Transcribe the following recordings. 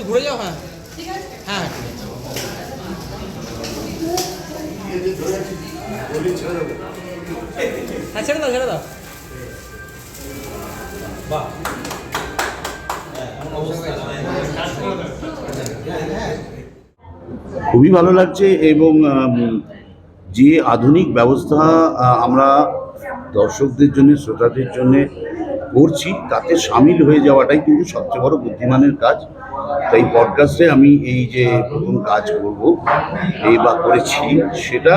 একটু ঘুরে যাও হ্যাঁ। হ্যাঁ হ্যাঁ। ছেড়ে দাও ছেড়ে দাও। খুবই ভালো লাগছে এবং যে আধুনিক ব্যবস্থা আমরা দর্শকদের জন্য শ্রোতাদের জন্য করছি, তাতে সামিল হয়ে যাওয়াটাই কিন্তু সবচেয়ে বড় বুদ্ধিমানের কাজ। তাই পডকাস্টে আমি এই যে প্রথম কাজ করব, এই বা করেছি, সেটা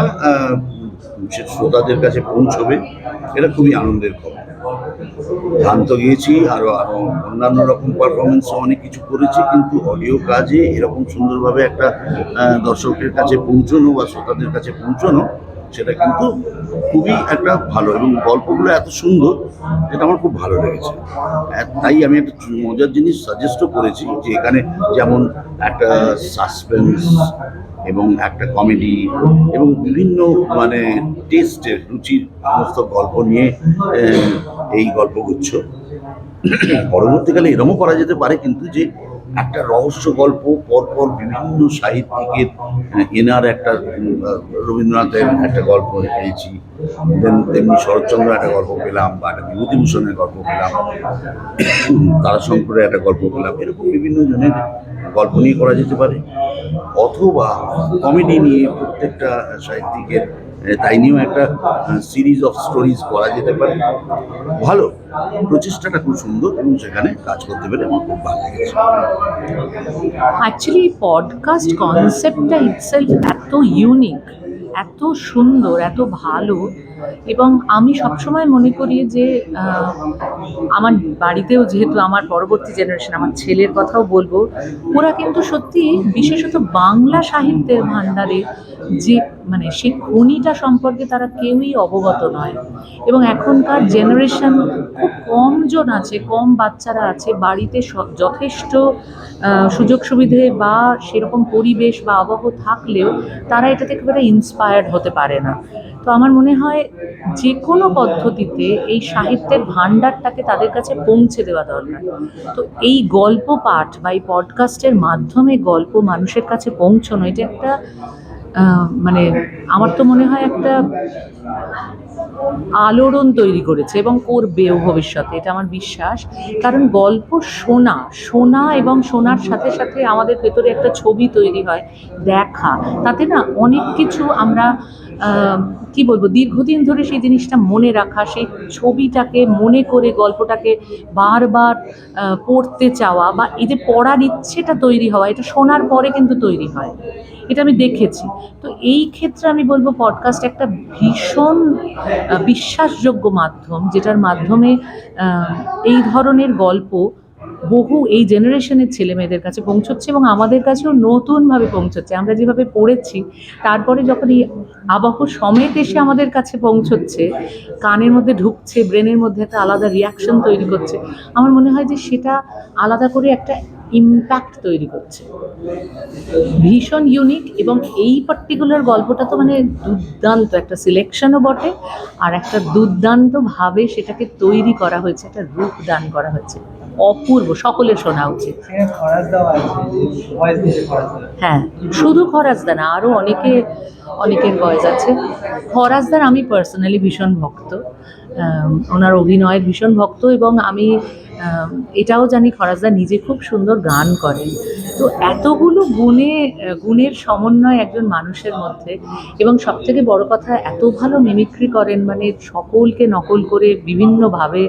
শ্রোতাদের কাছে পৌঁছবে, এটা খুবই আনন্দের খবর। গান তো গিয়েছি আরও আরও অন্যান্য রকম পারফরমেন্স অনেক কিছু করেছি, কিন্তু অডিও কাজে এরকম সুন্দরভাবে একটা দর্শকের কাছে পৌঁছানো বা শ্রোতাদের কাছে পৌঁছানো সেটা কিন্তু খুবই একটা ভালো এবং গল্পগুলো এত সুন্দর যেটা আমার খুব ভালো লেগেছে। তাই আমি একটা মজার জিনিস সাজেস্টও করেছি যে এখানে যেমন একটা সাসপেন্স এবং একটা কমেডি এবং বিভিন্ন মানে টেস্টের রুচির সমস্ত গল্প নিয়ে এই গল্পগুচ্ছ। পরবর্তীকালে এরমও করা যেতে পারে কিন্তু যে একটা রহস্য গল্প, পরপর বিভিন্ন সাহিত্যিকের এনার একটা রবীন্দ্রনাথের একটা গল্প পেয়েছি। দেন তেমনি শরৎচন্দ্র একটা গল্প পেলাম বা একটা বিভূতিভূষণের গল্প পেলাম। তারাশঙ্করের একটা গল্প পেলাম। এরকম বিভিন্ন জনের গল্প নিয়ে করা যেতে পারে। অথবা কমেডি নিয়ে প্রত্যেকটা সাহিত্যিকের তাই নিয়েও একটা সিরিজ অফ স্টোরিজ করা যেতে পারে। ভালো। প্রচেষ্টাটা খুব সুন্দর এবং সেখানে কাজ করতে পেরে আমার খুব ভালো লেগেছে। অ্যাকচুয়ালি পডকাস্ট কনসেপ্টটা ইটসেলফ এত ইউনিক এত সুন্দর, এত ভালো। এবং আমি সবসময় মনে করি যে আমার বাড়িতেও যেহেতু আমার পরবর্তী জেনারেশন আমার ছেলের কথাও বলব, ওরা কিন্তু সত্যি বিশেষত বাংলা সাহিত্যের ভাণ্ডারে যে মানে সেই খনিটা সম্পর্কে তারা কেউই অবগত নয়। এবং এখনকার জেনারেশন খুব কম জন আছে, কম বাচ্চারা আছে, বাড়িতে যথেষ্ট সুযোগ সুবিধে বা সেরকম পরিবেশ বা আবহাওয়া থাকলেও তারা এটা থেকে একেবারে ইন্সপায়ার্ড হতে পারে না। তো আমার মনে হয় যে কোনো পদ্ধতিতে এই সাহিত্যের ভাণ্ডারটাকে তাদের কাছে পৌঁছে দেওয়া দরকার। তো এই গল্প পাঠ বা এই পডকাস্টের মাধ্যমে গল্প মানুষের কাছে পৌঁছানো, এটা একটা মানে আমার তো মনে হয় একটা আলোড়ন তৈরি করেছে এবং করবেও ভবিষ্যতে, এটা আমার বিশ্বাস। কারণ গল্প শোনা শোনা এবং শোনার সাথে সাথে আমাদের ভেতরে একটা ছবি তৈরি হয়, দেখা। তাতে না অনেক কিছু আমরা কি বলব, দীর্ঘদিন ধরে সেই জিনিসটা মনে রাখা, সেই ছবিটাকে মনে করে, গল্পটাকে বারবার পড়তে চাওয়া বা এই যে পড়ার ইচ্ছেটা তৈরি হওয়া, এটা শোনার পরে কিন্তু তৈরি হয়। এটা আমি দেখেছি। তো এই ক্ষেত্রে আমি বলব পডকাস্ট একটা ভীষণ বিশ্বাসযোগ্য মাধ্যম, যেটার মাধ্যমে এই ধরনের গল্প বহু এই জেনারেশনের ছেলে মেয়েদের কাছে পৌঁছচ্ছে এবং আমাদের কাছেও নতুনভাবে পৌঁছচ্ছে। আমরা যেভাবে পড়েছি, তারপরে যখন এই আবহ সমেত এসে আমাদের কাছে পৌঁছচ্ছে, কানের মধ্যে ঢুকছে, ব্রেনের মধ্যে একটা আলাদা রিয়াকশন তৈরি করছে, আমার মনে হয় যে সেটা আলাদা করে একটা ইম্প্যাক্ট তৈরি করছে। ভীষণ ইউনিক এবং এই পার্টিকুলার গল্পটা তো মানে দুর্দান্ত, একটা সিলেকশনও বটে, আর একটা দুর্দান্তভাবে সেটাকে তৈরি করা হয়েছে, একটা রূপ দান করা হয়েছে। অপূর্ব সকলের শোনা উচিত। হ্যাঁ শুধু খরাজদা না আরও অনেকে অনেকের ভয়েস আছে। খরাজদার আমি পার্সোনালি ভীষণ ভক্ত। ওনার অভিনয়ের ভীষণ ভক্ত এবং আমি এটাও জানি খরাজদা নিজে খুব সুন্দর গান করেন। তো এতগুলো গুণে গুণের সমন্বয় একজন মানুষের মধ্যে এবং সবথেকে বড় কথা, এত ভালো মিমিক্রি করেন মানে সকলকে নকল করে বিভিন্নভাবে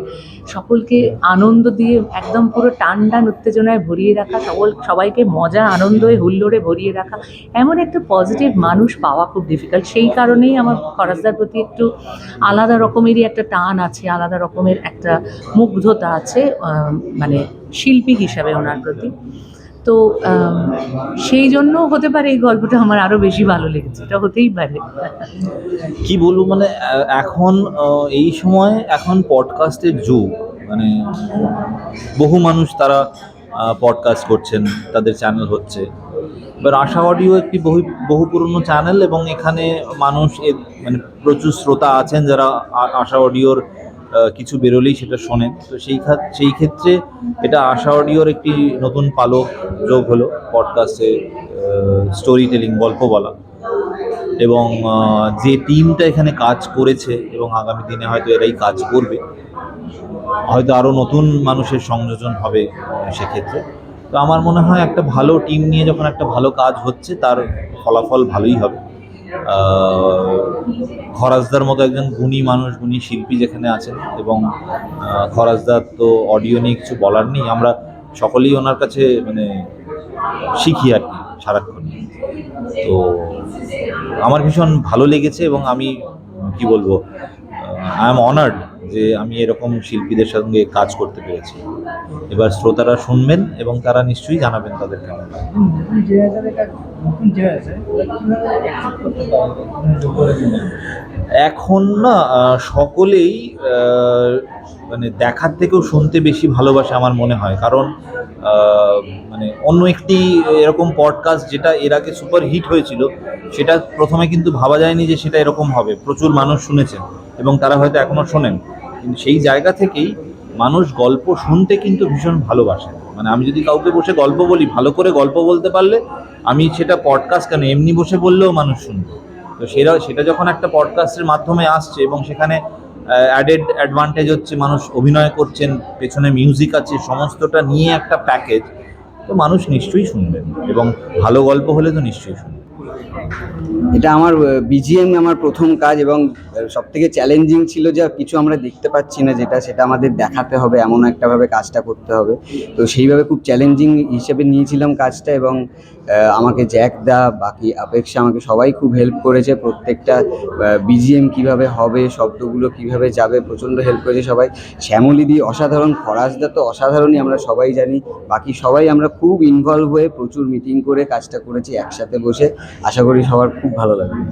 সকলকে আনন্দ দিয়ে একদম পুরো টান টান উত্তেজনায় ভরিয়ে রাখা, সকল, সবাইকে মজা আনন্দে হুল্লোড়ে ভরিয়ে রাখা, এমন একটা পজিটিভ মানুষ পাওয়া খুব ডিফিকাল্ট সেই কারণেই আমার খরাজদার প্রতি একটু আলাদা রকমেরই একটা টান আছে, আলাদা রকমের একটা মুগ্ধতা আছে মানে শিল্পী হিসাবে ওনার প্রতি। তো সেই জন্য হতে পারে এই গল্পটা আমার আরও বেশি ভালো লেগেছে, এটা হতেই পারে। কি বলব মানে এখন এই সময়, এখন পডকাস্টের যুগ মানে বহু মানুষ তারা পডকাস্ট করছেন, তাদের চ্যানেল হচ্ছে। এবার আশা অডিও একটি বহু বহু পুরনো চ্যানেল এবং এখানে মানুষ মানে প্রচুর শ্রোতা আছেন যারা আশা অডিওর কিছু বেরোলেই সেটা শোনেন। তো সেই সেই ক্ষেত্রে এটা আশা অডিওর একটি নতুন পালক যোগ হলো পডকাস্টে স্টোরি টেলিং গল্প বলা। এবং যে টিমটা এখানে কাজ করেছে এবং আগামী দিনে হয়তো এরাই কাজ করবে, হয়তো আরও নতুন মানুষের সংযোজন হবে সেক্ষেত্রে। তো আমার মনে হয় একটা ভালো টিম নিয়ে যখন একটা ভালো কাজ হচ্ছে, তার ফলাফল ভালোই হবে। খরাজদার মতো একজন গুণী মানুষ, গুণী শিল্পী যেখানে আছেন এবং খরাজদার তো অডিও নিয়ে কিছু বলার নেই, আমরা সকলেই ওনার কাছে মানে শিখি আর কি সারাক্ষণ। তো আমার ভীষণ ভালো লেগেছে এবং আমি, কি বলব আই এম অনার্ড যে আমি এরকম শিল্পীদের সঙ্গে কাজ করতে পেরেছি। এবার শ্রোতারা শুনবেন এবং তারা নিশ্চয়ই জানাবেন তাদের কেমন এখন না সকলেই মানে দেখার থেকেও শুনতে বেশি ভালোবাসে আমার মনে হয়। কারণ মানে অন্য একটি এরকম পডকাস্ট যেটা এর আগে সুপার হিট হয়েছিল, সেটা প্রথমে কিন্তু ভাবা যায়নি যে সেটা এরকম হবে। প্রচুর মানুষ শুনেছেন এবং তারা হয়তো এখনও শোনেন। কিন্তু সেই জায়গা থেকেই মানুষ গল্প শুনতে কিন্তু ভীষণ ভালোবাসে। মানে আমি যদি কাউকে বসে গল্প বলি, ভালো করে গল্প বলতে পারলে আমি সেটা পডকাস্ট কেন? এমনি বসে বললেও মানুষ শুনবে। তো সেটা সেটা যখন একটা পডকাস্টের মাধ্যমে আসছে এবং সেখানে অ্যাডেড অ্যাডভান্টেজ হচ্ছে, মানুষ অভিনয় করছেন, পেছনে মিউজিক আছে, সমস্তটা নিয়ে একটা প্যাকেজ তো মানুষ নিশ্চয়ই শুনবেন। এবং ভালো গল্প হলে তো নিশ্চয়ই শুনবেন। এটা আমার বিজিএম আমার প্রথম কাজ এবং সব থেকে চ্যালেঞ্জিং ছিল যে কিছু আমরা দেখতে পাচ্ছি না যেটা, সেটা আমাদের দেখাতে হবে, এমন একটাভাবে কাজটা করতে হবে। তো সেইভাবে খুব চ্যালেঞ্জিং হিসেবে নিয়েছিলাম কাজটা এবং আমাকে জ্যাক দা, বাকি অপেক্ষা আমাকে সবাই খুব হেল্প করেছে। প্রত্যেকটা বিজিএম কীভাবে হবে, শব্দগুলো কীভাবে যাবে, প্রচণ্ড হেল্প করেছে সবাই। শ্যামলিদি অসাধারণ। ফরাজদা তো অসাধারণই, আমরা সবাই জানি। বাকি সবাই আমরা খুব ইনভলভ হয়ে প্রচুর মিটিং করে কাজটা করেছি একসাথে বসে। আশা করি সবার খুব ভালো লাগবে